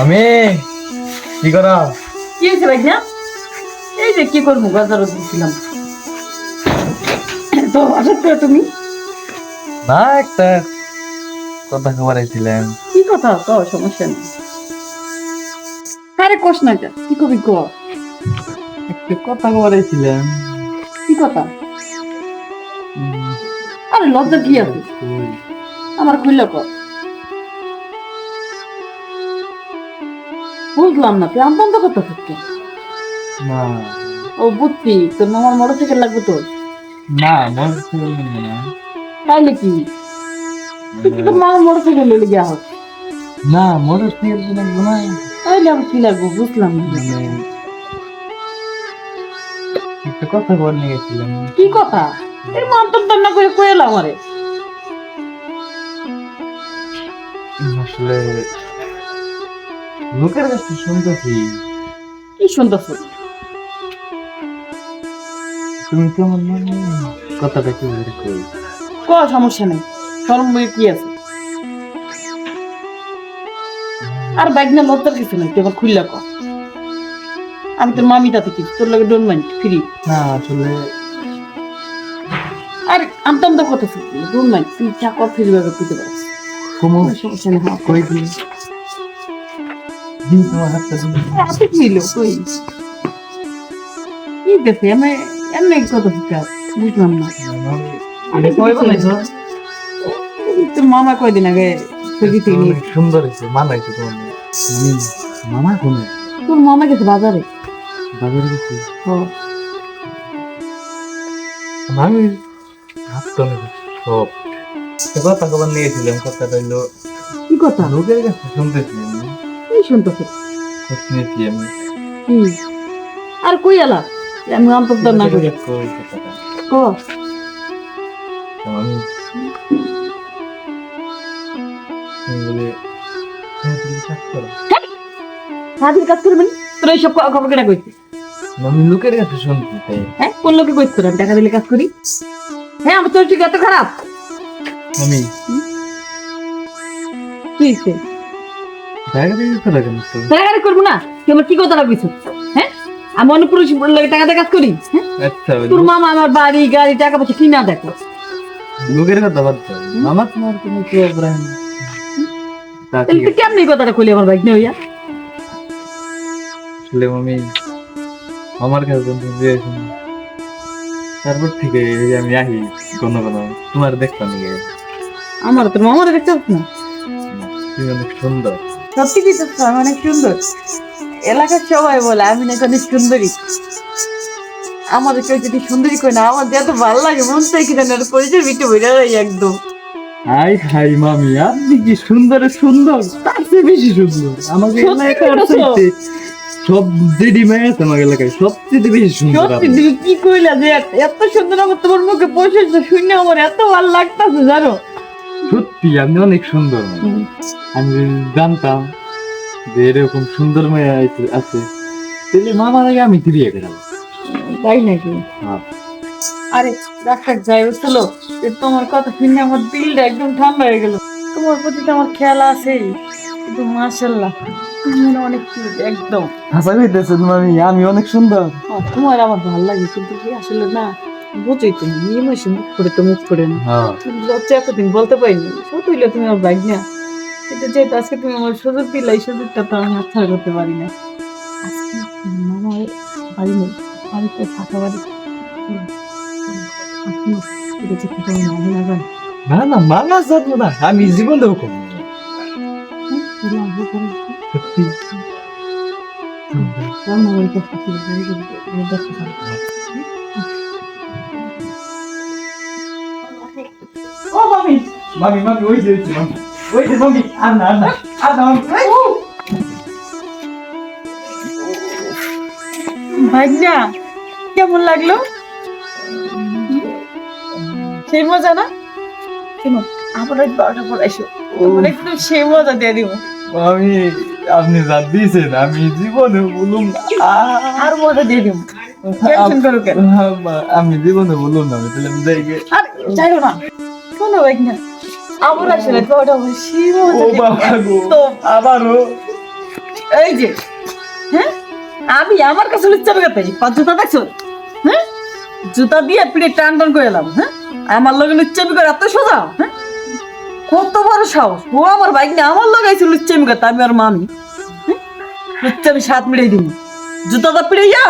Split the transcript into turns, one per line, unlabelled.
আমি কি করা?
কি হয়েছে ভাই না এই যে কি করব তো হঠাৎ করে তুমি?
না একটা কথা খবর আইছিলাম
কি কথা? তো সমস্যা নেই। আরে কোষ না যা কি কবি গো
একটা কথা খবর আইছিলাম
কি কথা? আরে লজ্জা কি আছে? আমার খুললে কর বুঝলাম না তুই আমদান তো করতে থাকতো
না।
ও বুঝছি তোর মামার মোটর সাইকেল লাগবে তোর।
না হচ্ছে না।
তাইলে কি? তোর মামার গিয়া হোক।
না লাগবে না।
তাইলে আবার কি লাগবো বুঝলাম না।
মানে একটা কথা খবর গেছিলাম।
কি কথা? এর মান্তব না করে কয়ে এলাম
আসলে লোকের কাছে শুনতেছি
কি? ফুল
তুমি কেমন মানে কথাটা কি
ক সমস্যা নেই। শরম কি আছে? আর বাইক না লজ্জার কিছু নাই তুই খুললা ক আমি তোর মামিটা থেকে তোর লাগে ডোন্ট মাইন্ড ফ্রি
না আসলে
আর আমতাম তো কথা শুনছি ডোন্ট মাইন্ড তুই চা কর ফিরি ভাবে পিতে
কুমু
কোনো সমস্যা নেই হ্যাঁ।
কই দিন দিন তোমার হাতটা দিন
আপনি ছিল কই? কি দেখে? আমি এমনি কথা শিকার বুঝলাম না।
এটা কই
তোর মামা কয়দিন আগে ছবি
অনেক সুন্দর হয়েছে মানাইছে তোমার আমি মামা কোনে?
তোর মামা গেছে বাজারে।
বাজারে গেছি?
ও।
আমি হাত তো সব। কথা খবর নিয়েছিলাম কথাটা হইল
কি কথা?
লোকের কাছে শুনতেছি আমি।
কি শুনতেছে।
খোঁজ আমি।
কি? আর কই এলা আমি অন্তর্দান না করি।
আমি হ্যাঁ, তুমি কাজ করো।
সাদির কাজ করবেন তোর এইসব খবর কেটা কইছে
আমি লোকের কাছে শুনতে
হ্যাঁ কোন লোকে কইছে তোর? আমি টাকা দিলে কাজ করি। হ্যাঁ আমার তোর ঠিক এত খারাপ?
আমি।
কি হইছে?
জায়গা কেন তো।
টাকা না। তুই আমার কি কথা কইছ হ্যাঁ? আমি অনেক পুরুষ লোকে টাকা দিয়ে কাজ করি হ্যাঁ?
আচ্ছা
তোর মামা আমার বাড়ি গাড়ি টাকা পয়সা কি দেখো।
লোকের কথা বাদ দাও। আমার তোমার কোনো প্রবলেম তা
তাহলে
ঠিক
তুই কেমনি কথাটা কইলি আমার বাইক নিয়ে হইয়া?
আসলে আমি আমার কাছে তারপর থেকে আমি আহি কোন কোন তোমার দেখতাম নিয়ে
আমার তোর মামারে দেখতে পাচ্ছ না।
অনেক সুন্দর।
সত্যি কি অনেক সুন্দর। এলাকার সবাই বলে আমি নাকি অনেক সুন্দরী। আমাদের কেউ যদি সুন্দরী কই না আমার এত ভালো লাগে মন চাই কি জানি পরিচয় বিটে বইরা রই একদম।
হাই হাই মামি আপনি কি সুন্দর সুন্দর? তার চেয়ে বেশি সুন্দর। আমাকে এলাকার? চাইতে সব যেটি মেয়ে আছে এলাকায় সবচেয়ে বেশি সুন্দর
সত্যি। কি কইলা যে এত- সুন্দর আমার তোমার মুখে পয়সা শুনে আমার এত ভালো লাগতাছে জানো?
সত্যি আপনি অনেক সুন্দর আমি জানতাম যে এরকম সুন্দর মেয়ে আছে- তাহলে মামার আগে আমি ফিরিয়ে গেলাম।
তাই নাকি?
হ্যাঁ।
আরে ডাক্তার যাই হচ্ছিল তোমার কথা শুনে আমার দিলটা একদম ঠান্ডা হয়ে গেল। তোমার প্রতি তো আমার খেয়াল আছেই। কিন্তু মাশাল্লাহ তুমি অনেক একদম।
হাসা কইতেছেন মামি আমি অনেক সুন্দর।
তোমার আমার ভালো লাগে কিন্তু কি? আসলে না বুঝই তুমি মাসে মুখ করে তো মুখ করে না।
হ্যাঁ।
লজ্জা এতদিন বলতে পারিনি তুমি আমার বাইক না কিন্তু যেহেতু আজকে তুমি আমার সুযোগ দিলে এই সুযোগটা তো আমি হাতছাড়া করতে পারি না। আজকে মামা বাড়ি নেই বাড়িতে ফাঁকা বাড়ি। না
যাব না আমি। সত্যি
রান্না বাড়িতে মামি
মামি ওই যে মামি ওই যে মামি আর না আর না আর না
কেমন লাগল? সেই মজা না? কেন আবার ওই বারোটা পর একটু সেই মজা দিয়ে দিব।
মামি আপনি যা দিয়েছেন আমি জীবনে আ-
আর মজা দিয়ে দিব। কেন?
আমি জীবনে বলুন না আমি তাহলে আমি যাই গে।
আর যাইও না। ভাই না আবার আসে না তোমার
ও বাবা গো আবারও।
এই যে হ্যাঁ? আমি আমার কাছে লুচ্চাবে কথা পাঁচ জুতা দেখছ? হ্যাঁ? জুতা দিয়ে পিড়ে টান টান করে এলাম হ্যাঁ? আমার লগে লুচ্চামি করে এত সোজা হ্যাঁ? কত বড় সাহস ও আমার বাইক নিয়ে আমার লাগাইছে লুচ্চামি করতে আমি আর মামি হ্যাঁ? লুচ্চামি সাত মিড়াই দিব জুতাটা পিড়ে যা